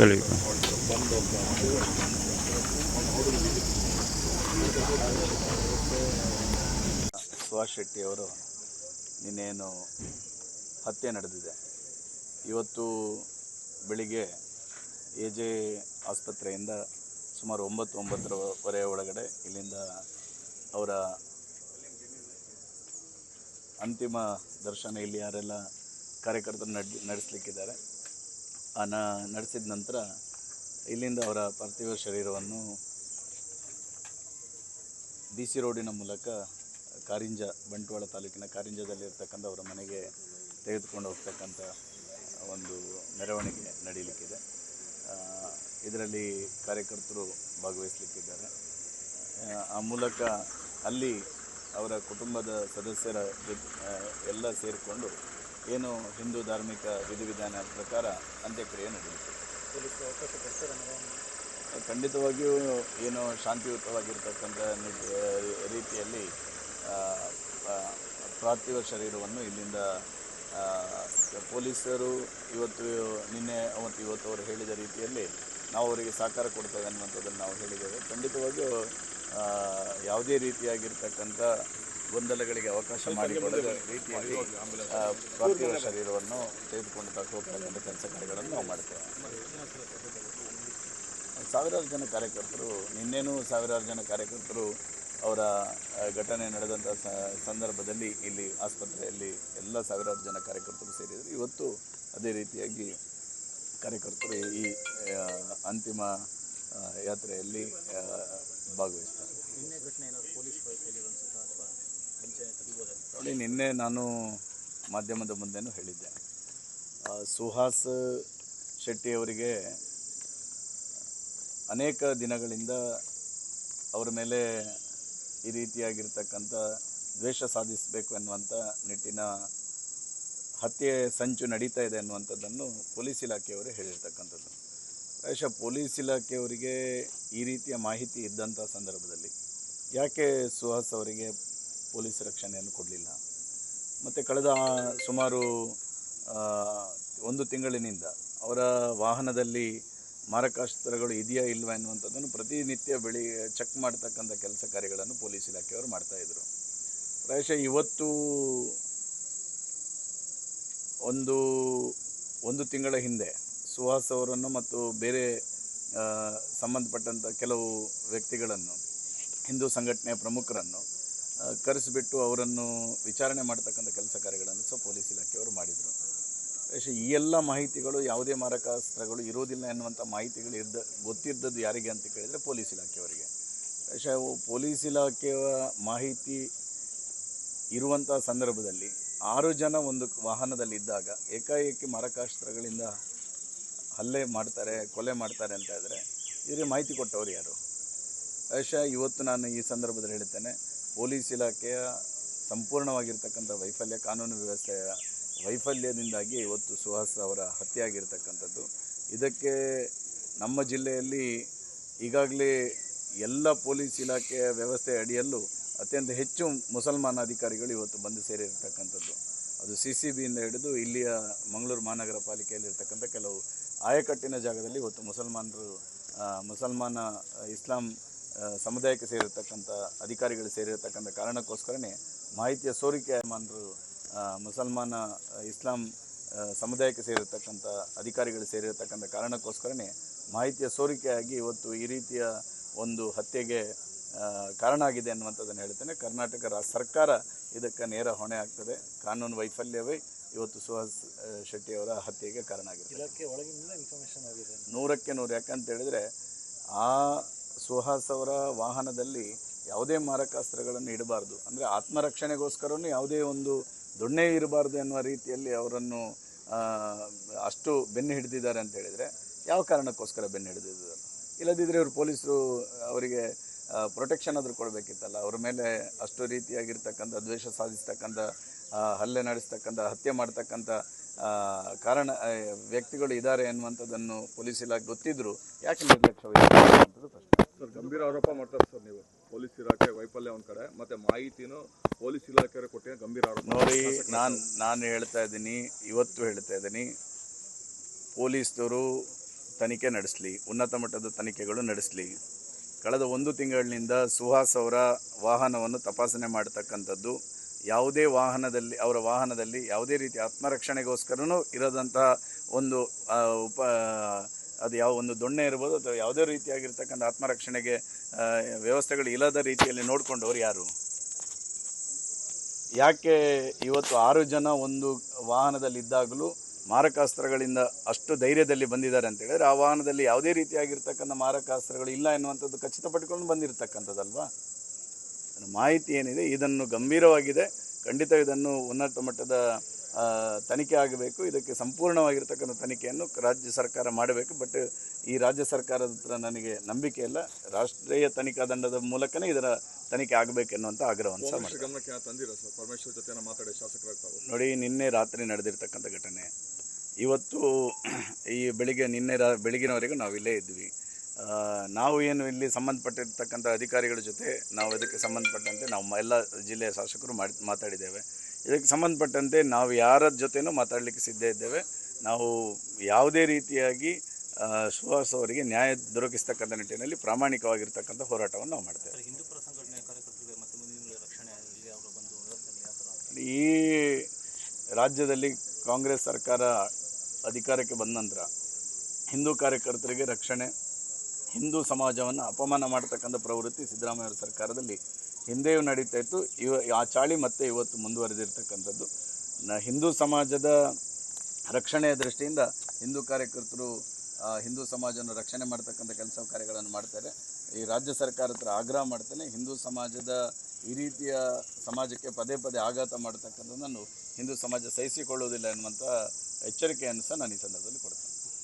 There you go. Suhas ಶೆಟ್ಟಿಯವರು ನಿನ್ನೇನು ಹತ್ಯೆ ನಡೆದಿದೆ. ಇವತ್ತು ಬೆಳಿಗ್ಗೆ ಎ ಜೆ ಆಸ್ಪತ್ರೆಯಿಂದ ಸುಮಾರು ಒಂಬತ್ತು ಒಂಬತ್ತರವರೆ ಒಳಗಡೆ ಇಲ್ಲಿಂದ ಅವರ ಅಂತಿಮ ದರ್ಶನ ಇಲ್ಲಿ ಯಾರೆಲ್ಲ ಕಾರ್ಯಕರ್ತರು ನಡ್, ನಡೆಸಲಿಕ್ಕಿದ್ದಾರೆ. ಆ ನಡೆಸಿದ ನಂತರ ಇಲ್ಲಿಂದ ಅವರ ಪಾರ್ಥಿವ ಶರೀರವನ್ನು ಡಿ ಸಿ ರೋಡಿನ ಮೂಲಕ ಕಾರಿಂಜ ಬಂಟ್ವಾಳ ತಾಲೂಕಿನ ಕಾರಿಂಜದಲ್ಲಿರ್ತಕ್ಕಂಥ ಅವರ ಮನೆಗೆ ತೆಗೆದುಕೊಂಡು ಹೋಗ್ತಕ್ಕಂಥ ಒಂದು ಮೆರವಣಿಗೆ ನಡೀಲಿಕ್ಕಿದೆ. ಇದರಲ್ಲಿ ಕಾರ್ಯಕರ್ತರು ಭಾಗವಹಿಸಲಿಕ್ಕಿದ್ದಾರೆ. ಆ, ಮೂಲಕ ಅಲ್ಲಿ ಅವರ ಕುಟುಂಬದ ಸದಸ್ಯರ ಎಲ್ಲ ಸೇರಿಕೊಂಡು ಏನು ಹಿಂದೂ ಧಾರ್ಮಿಕ ವಿಧಿವಿಧಾನ ಪ್ರಕಾರ ಅಂತ್ಯಕ್ರಿಯೆ ನಡೆಯುತ್ತೆ ಖಂಡಿತವಾಗಿಯೂ ಏನು ಶಾಂತಿಯುತವಾಗಿರ್ತಕ್ಕಂಥ ರೀತಿಯಲ್ಲಿ ಪಾರ್ಥಿವ ಶರೀರವನ್ನು ಇಲ್ಲಿಂದ ಪೊಲೀಸರು ಇವತ್ತು, ನಿನ್ನೆ ಅವತ್ತು ಇವತ್ತು ಅವರು ಹೇಳಿದ ರೀತಿಯಲ್ಲಿ ನಾವು ಅವರಿಗೆ ಸಹಕಾರ ಕೊಡ್ತೇವೆ ಅನ್ನುವಂಥದ್ದನ್ನು ನಾವು ಹೇಳಿದ್ದೇವೆ. ಖಂಡಿತವಾಗಿಯೂ ಯಾವುದೇ ರೀತಿಯಾಗಿರ್ತಕ್ಕಂಥ ಗೊಂದಲಗಳಿಗೆ ಅವಕಾಶ ಮಾಡಿಕೊಡದ ರೀತಿಯಲ್ಲಿ ಪಾರ್ಥಿವ ಶರೀರವನ್ನು ತೆಗೆದುಕೊಂಡು ತಗೊಂಡು ಹೋಗ್ತಕ್ಕಂಥ ಕೆಲಸ ಕಾರ್ಯಗಳನ್ನು ನಾವು ಮಾಡ್ತೇವೆ. ಸಾವಿರಾರು ಜನ ಕಾರ್ಯಕರ್ತರು ನಿನ್ನೆನೂ ಸಾವಿರಾರು ಜನ ಕಾರ್ಯಕರ್ತರು ಅವರ ಘಟನೆ ನಡೆದಂಥ ಸಂದರ್ಭದಲ್ಲಿ ಇಲ್ಲಿ ಆಸ್ಪತ್ರೆಯಲ್ಲಿ ಎಲ್ಲ ಸಾವಿರಾರು ಜನ ಕಾರ್ಯಕರ್ತರು ಸೇರಿದರು. ಇವತ್ತು ಅದೇ ರೀತಿಯಾಗಿ ಕಾರ್ಯಕರ್ತರು ಈ ಅಂತಿಮ ಯಾತ್ರೆಯಲ್ಲಿ ಭಾಗವಹಿಸ್ತಾರೆ. ನೋಡಿ, ನಿನ್ನೆ ನಾನು ಮಾಧ್ಯಮದ ಮುಂದೆನೂ ಹೇಳಿದ್ದೆ. ಸುಹಾಸ್ ಶೆಟ್ಟಿಯವರಿಗೆ ಅನೇಕ ದಿನಗಳಿಂದ ಅವರ ಮೇಲೆ ಈ ರೀತಿಯಾಗಿರ್ತಕ್ಕಂಥ ದ್ವೇಷ ಸಾಧಿಸಬೇಕು ಎನ್ನುವಂಥ ನಿಟ್ಟಿನ ಹತ್ಯೆ ಸಂಚು ನಡೀತಾ ಇದೆ ಅನ್ನುವಂಥದ್ದನ್ನು ಪೊಲೀಸ್ ಇಲಾಖೆಯವರು ಹೇಳಿರ್ತಕ್ಕಂಥದ್ದು. ಪ್ರಾಯಶಃ ಪೊಲೀಸ್ ಇಲಾಖೆಯವರಿಗೆ ಈ ರೀತಿಯ ಮಾಹಿತಿ ಇದ್ದಂಥ ಸಂದರ್ಭದಲ್ಲಿ. ಯಾಕೆ ಸುಹಾಸ್ ಅವರಿಗೆ ಪೊಲೀಸ್ ರಕ್ಷಣೆಯನ್ನು ಕೊಡಲಿಲ್ಲ. ಮತ್ತು ಕಳೆದ ಸುಮಾರು ಒಂದು ತಿಂಗಳಿನಿಂದ ಅವರ ವಾಹನದಲ್ಲಿ ಮಾರಕಾಸ್ತ್ರಗಳು ಇದೆಯಾ ಇಲ್ವಾ ಎನ್ನುವಂಥದ್ದನ್ನು ಪ್ರತಿನಿತ್ಯ ಬೆಳಿ, ಚೆಕ್ ಮಾಡ್ತಕ್ಕಂಥ ಕೆಲಸ ಕಾರ್ಯಗಳನ್ನು ಪೊಲೀಸ್ ಇಲಾಖೆಯವರು ಮಾಡ್ತಾಯಿದ್ರು ಪ್ರಾಯಶಃ ಇವತ್ತು ಒಂದು ಒಂದು ತಿಂಗಳ ಹಿಂದೆ ಸುಹಾಸ್ ಅವರನ್ನು ಮತ್ತು ಬೇರೆ ಸಂಬಂಧಪಟ್ಟಂಥ ಕೆಲವು ವ್ಯಕ್ತಿಗಳನ್ನು, ಹಿಂದೂ ಸಂಘಟನೆಯ ಪ್ರಮುಖರನ್ನು ಕರೆಸಿಬಿಟ್ಟು ಅವರನ್ನು ವಿಚಾರಣೆ ಮಾಡ್ತಕ್ಕಂಥ ಕೆಲಸ ಕಾರ್ಯಗಳನ್ನು ಸಹ ಪೊಲೀಸ್ ಇಲಾಖೆಯವರು ಮಾಡಿದರು. ಈ ಎಲ್ಲ ಮಾಹಿತಿಗಳು ಯಾವುದೇ ಮಾರಕಾಸ್ತ್ರಗಳು ಇರೋದಿಲ್ಲ ಎನ್ನುವಂಥ ಮಾಹಿತಿಗಳು ಇದ್ದ ಗೊತ್ತಿದ್ದದ್ದು ಯಾರಿಗೆ ಅಂತ ಕೇಳಿದರೆ ಪೊಲೀಸ್ ಇಲಾಖೆಯವರಿಗೆ. ಪ್ರಾಯಶಃ ಪೊಲೀಸ್ ಇಲಾಖೆಯ ಮಾಹಿತಿ ಇರುವಂಥ ಸಂದರ್ಭದಲ್ಲಿ ಆರು ಜನ ಒಂದು ವಾಹನದಲ್ಲಿದ್ದಾಗ ಏಕಾಏಕಿ ಮಾರಕಾಸ್ತ್ರಗಳಿಂದ ಹಲ್ಲೆ ಮಾಡ್ತಾರೆ, ಕೊಲೆ ಮಾಡ್ತಾರೆ ಅಂತ ಇದ್ದರೆ ಇವರಿಗೆ ಮಾಹಿತಿ ಕೊಟ್ಟವರು ಯಾರು? ಬಹುಶಃ ಇವತ್ತು ನಾನು ಈ ಸಂದರ್ಭದಲ್ಲಿ ಹೇಳ್ತೇನೆ ಪೊಲೀಸ್ ಇಲಾಖೆಯ ಸಂಪೂರ್ಣವಾಗಿರ್ತಕ್ಕಂಥ ವೈಫಲ್ಯ, ಕಾನೂನು ವ್ಯವಸ್ಥೆಯ ವೈಫಲ್ಯದಿಂದಾಗಿ ಇವತ್ತು ಸುಹಾಸ್ ಅವರ ಹತ್ಯೆ ಆಗಿರ್ತಕ್ಕಂಥದ್ದು ಇದಕ್ಕೆ ನಮ್ಮ ಜಿಲ್ಲೆಯಲ್ಲಿ ಈಗಾಗಲೇ ಎಲ್ಲ ಪೊಲೀಸ್ ಇಲಾಖೆಯ ವ್ಯವಸ್ಥೆ ಅಡಿಯಲ್ಲೂ ಅತ್ಯಂತ ಹೆಚ್ಚು ಮುಸಲ್ಮಾನ ಅಧಿಕಾರಿಗಳು ಇವತ್ತು ಬಂದು ಸೇರಿರ್ತಕ್ಕಂಥದ್ದು. ಅದು ಸಿ ಸಿ ಬಿಯಿಂದ ಹಿಡಿದು ಇಲ್ಲಿಯ ಮಂಗಳೂರು ಮಹಾನಗರ ಪಾಲಿಕೆಯಲ್ಲಿರ್ತಕ್ಕಂಥ ಕೆಲವು ಆಯಕಟ್ಟಿನ ಜಾಗದಲ್ಲಿ ಇವತ್ತು ಮುಸಲ್ಮಾನರು ಮುಸಲ್ಮಾನ ಇಸ್ಲಾಂ ಸಮುದಾಯಕ್ಕೆ ಸೇರಿರ್ತಕ್ಕಂಥ ಅಧಿಕಾರಿಗಳು ಸೇರಿರ್ತಕ್ಕಂಥ ಕಾರಣಕ್ಕೋಸ್ಕರನೇ ಮಾಹಿತಿಯ ಸೋರಿಕೆ ಮಾನರು ಮುಸಲ್ಮಾನ ಇಸ್ಲಾಂ ಸಮುದಾಯಕ್ಕೆ ಸೇರಿರ್ತಕ್ಕಂಥ ಅಧಿಕಾರಿಗಳು ಸೇರಿರತಕ್ಕಂಥ ಕಾರಣಕ್ಕೋಸ್ಕರನೇ ಮಾಹಿತಿಯ ಸೋರಿಕೆಯಾಗಿ ಇವತ್ತು ಈ ರೀತಿಯ ಒಂದು ಹತ್ಯೆಗೆ ಕಾರಣ ಆಗಿದೆ ಅನ್ನುವಂಥದ್ದನ್ನು ಹೇಳ್ತೇನೆ. ಕರ್ನಾಟಕ ರಾ ಸರ್ಕಾರ ಇದಕ್ಕೆ ನೇರ ಹೊಣೆ ಆಗ್ತದೆ. ಕಾನೂನು ವೈಫಲ್ಯವೇ ಇವತ್ತು ಸುಹಾಸ್ ಶೆಟ್ಟಿಯವರ ಹತ್ಯೆಗೆ ಕಾರಣ ಆಗಿದೆ ನೂರಕ್ಕೆ ನೂರು. ಯಾಕಂತ ಹೇಳಿದರೆ ಆ ಸುಹಾಸ್ ಅವರ ವಾಹನದಲ್ಲಿ ಯಾವುದೇ ಮಾರಕಾಸ್ತ್ರಗಳನ್ನು ಇಡಬಾರ್ದು. ಅಂದರೆ ಆತ್ಮರಕ್ಷಣೆಗೋಸ್ಕರನೂ ಯಾವುದೇ ಒಂದು ದೊಣ್ಣೆ ಇರಬಾರ್ದು ಎನ್ನುವ ರೀತಿಯಲ್ಲಿ ಅವರನ್ನು ಅಷ್ಟು ಬೆನ್ನು ಹಿಡಿದಿದ್ದಾರೆ ಅಂತ ಹೇಳಿದರೆ ಯಾವ ಕಾರಣಕ್ಕೋಸ್ಕರ ಬೆನ್ನು ಹಿಡಿದಿದ್ದಾರೆ? ಇಲ್ಲದಿದ್ದರೆ ಇವರು ಪೊಲೀಸರು ಅವರಿಗೆ ಪ್ರೊಟೆಕ್ಷನ್ ಆದರೂ ಕೊಡಬೇಕಿತ್ತಲ್ಲ. ಅವ್ರ ಮೇಲೆ ಅಷ್ಟು ರೀತಿಯಾಗಿರ್ತಕ್ಕಂಥ ದ್ವೇಷ ಸಾಧಿಸ್ತಕ್ಕಂಥ ಹಲ್ಲೆ ನಡೆಸ್ತಕ್ಕಂಥ, ಹತ್ಯೆ ಮಾಡ್ತಕ್ಕಂಥ ಕಾರಣ ವ್ಯಕ್ತಿಗಳು ಇದ್ದಾರೆ ಎನ್ನುವಂಥದ್ದನ್ನು ಪೊಲೀಸ್ ಇಲಾಖೆ ಗೊತ್ತಿದ್ದರೂ ಯಾಕೆ ನಿರ್ಲಕ್ಷ್ಯ ಪ್ರಶ್ನೆ. ಸರ್, ಗಂಭೀರ ಆರೋಪ ಮಾಡ್ತಾರೆ ಸರ್ ನೀವು. ಪೊಲೀಸ್ ಇಲಾಖೆ, ವೈಫಲ್ಯ ಒಂದ್ ಕಡೆ, ಮತ್ತೆ ಮಾಹಿತಿನೂ ಪೊಲೀಸ್ ಇಲಾಖೆಯವರು ಕೊಟ್ಟಿರೋ ಗಂಭೀರ ಆರೋಪ. ನೋಡಿ, ನಾನು ನಾನು ಹೇಳ್ತಾ ಇದ್ದೀನಿ, ಇವತ್ತು ಹೇಳ್ತಾ ಇದ್ದೀನಿ. ಪೊಲೀಸರು ತನಿಖೆ ನಡೆಸಲಿ, ಉನ್ನತ ಮಟ್ಟದ ತನಿಖೆಗಳು ನಡೆಸಲಿ. ಕಳೆದ ಒಂದು ತಿಂಗಳಿನಿಂದ ಸುಹಾಸ್ ಅವರ ವಾಹನವನ್ನು ತಪಾಸಣೆ ಮಾಡತಕ್ಕಂಥದ್ದು, ಯಾವುದೇ ವಾಹನದಲ್ಲಿ, ಅವರ ವಾಹನದಲ್ಲಿ ಯಾವುದೇ ರೀತಿ ಆತ್ಮರಕ್ಷಣೆಗೋಸ್ಕರನೂ ಇರದಂತಹ ಒಂದು ಉಪ ಅದು ಯಾವ ಒಂದು ದೊಣ್ಣೆ ಇರ್ಬೋದು ಅಥವಾ ಯಾವುದೇ ರೀತಿಯಾಗಿರ್ತಕ್ಕಂಥ ಆತ್ಮರಕ್ಷಣೆಗೆ ವ್ಯವಸ್ಥೆಗಳು ಇಲ್ಲದ ರೀತಿಯಲ್ಲಿ ನೋಡಿಕೊಂಡವರು ಯಾರು? ಯಾಕೆ ಇವತ್ತು ಆರು ಜನ ಒಂದು ವಾಹನದಲ್ಲಿ ಇದ್ದಾಗಲೂ ಮಾರಕಾಸ್ತ್ರಗಳಿಂದ ಅಷ್ಟು ಧೈರ್ಯದಲ್ಲಿ ಬಂದಿದ್ದಾರೆ ಅಂತ ಹೇಳಿದ್ರೆ ಆ ವಾಹನದಲ್ಲಿ ಯಾವುದೇ ರೀತಿಯಾಗಿರ್ತಕ್ಕಂಥ ಮಾರಕಾಸ್ತ್ರಗಳು ಇಲ್ಲ ಎನ್ನುವಂಥದ್ದು ಖಚಿತಪಟ್ಟುಕೊಂಡು ಬಂದಿರತಕ್ಕಂಥದ್ದಲ್ವಾ? ಮಾಹಿತಿ ಏನಿದೆ? ಇದನ್ನು ಗಂಭೀರವಾಗಿದೆ. ಖಂಡಿತ ಇದನ್ನು ಉನ್ನತ ಮಟ್ಟದ ತನಿಖೆ ಆಗಬೇಕು. ಇದಕ್ಕೆ ಸಂಪೂರ್ಣವಾಗಿರ್ತಕ್ಕಂಥ ತನಿಖೆಯನ್ನು ರಾಜ್ಯ ಸರ್ಕಾರ ಮಾಡಬೇಕು. ಬಟ್ ಈ ರಾಜ್ಯ ಸರ್ಕಾರದ ಹತ್ರ ನನಗೆ ನಂಬಿಕೆ ಇಲ್ಲ. ರಾಷ್ಟ್ರೀಯ ತನಿಖಾ ದಂಡದ ಮೂಲಕನೇ ಇದರ ತನಿಖೆ ಆಗಬೇಕೆನ್ನುವಂಥ ಆಗ್ರಹವನ್ನು ಸಹ ಗಮನಕ್ಕೆ ಏನಾದ್ರು ಸರ್? ಪರಮೇಶ್ವರ್ ಜೊತೆ ಮಾತಾಡಿ ಶಾಸಕರಾಗ್ತಾವೆ ನೋಡಿ ನಿನ್ನೆ ರಾತ್ರಿ ನಡೆದಿರ್ತಕ್ಕಂಥ ಘಟನೆ. ಇವತ್ತು ಈ ಬೆಳಿಗ್ಗೆ ನಿನ್ನೆ ರಾ ಬೆಳಗಿನವರೆಗೂ ನಾವು ಇಲ್ಲೇ ಇದ್ವಿ. ನಾವು ಏನು ಇಲ್ಲಿ ಸಂಬಂಧಪಟ್ಟಿರ್ತಕ್ಕಂಥ ಅಧಿಕಾರಿಗಳ ಜೊತೆ ನಾವು ಅದಕ್ಕೆ ಸಂಬಂಧಪಟ್ಟಂತೆ ನಾವು ಎಲ್ಲ ಜಿಲ್ಲೆಯ ಶಾಸಕರು ಮಾಡಿ ಮಾತಾಡಿದ್ದೇವೆ. ಇದಕ್ಕೆ ಸಂಬಂಧಪಟ್ಟಂತೆ ನಾವು ಯಾರ ಜೊತೆನೂ ಮಾತಾಡಲಿಕ್ಕೆ ಸಿದ್ಧ ಇದ್ದೇವೆ. ನಾವು ಯಾವುದೇ ರೀತಿಯಾಗಿ ಸುಹಾಸ್ ಅವರಿಗೆ ನ್ಯಾಯ ದೊರಕಿಸ್ತಕ್ಕಂಥ ನಿಟ್ಟಿನಲ್ಲಿ ಪ್ರಾಮಾಣಿಕವಾಗಿರ್ತಕ್ಕಂಥ ಹೋರಾಟವನ್ನು ನಾವು ಮಾಡ್ತೇವೆ. ಈ ರಾಜ್ಯದಲ್ಲಿ ಕಾಂಗ್ರೆಸ್ ಸರ್ಕಾರ ಅಧಿಕಾರಕ್ಕೆ ಬಂದ ನಂತರ ಹಿಂದೂ ಕಾರ್ಯಕರ್ತರಿಗೆ ರಕ್ಷಣೆ ಹಿಂದೂ ಸಮಾಜವನ್ನು ಅಪಮಾನ ಮಾಡತಕ್ಕಂಥ ಪ್ರವೃತ್ತಿ ಸಿದ್ದರಾಮಯ್ಯ ಸರ್ಕಾರದಲ್ಲಿ ಹಿಂದೆಯೂ ನಡೀತಾ ಇತ್ತು. ಇವ, ಆ ಚಾಳಿ ಮತ್ತೆ ಇವತ್ತು ಮುಂದುವರೆದಿರ್ತಕ್ಕಂಥದ್ದು. ನ, ಹಿಂದೂ ಸಮಾಜದ ರಕ್ಷಣೆಯ ದೃಷ್ಟಿಯಿಂದ ಹಿಂದೂ ಕಾರ್ಯಕರ್ತರು ಹಿಂದೂ ಸಮಾಜವನ್ನು ರಕ್ಷಣೆ ಮಾಡ್ತಕ್ಕಂಥ ಕೆಲಸ ಕಾರ್ಯಗಳನ್ನು ಮಾಡ್ತಾರೆ. ಈ ರಾಜ್ಯ ಸರ್ಕಾರ ಹತ್ರ ಆಗ್ರಹ ಮಾಡ್ತೇನೆ, ಹಿಂದೂ ಸಮಾಜದ ಈ ರೀತಿಯ ಸಮಾಜಕ್ಕೆ ಪದೇ ಪದೇ ಆಘಾತ ಮಾಡ್ತಕ್ಕಂಥದ್ದನ್ನು ಹಿಂದೂ ಸಮಾಜ ಸಹಿಸಿಕೊಳ್ಳುವುದಿಲ್ಲ ಎನ್ನುವಂಥ ಎಚ್ಚರಿಕೆಯನ್ನು ಸಹ ನಾನು ಈ ಸಂದರ್ಭದಲ್ಲಿ ಕೊಡ್ತೇನೆ.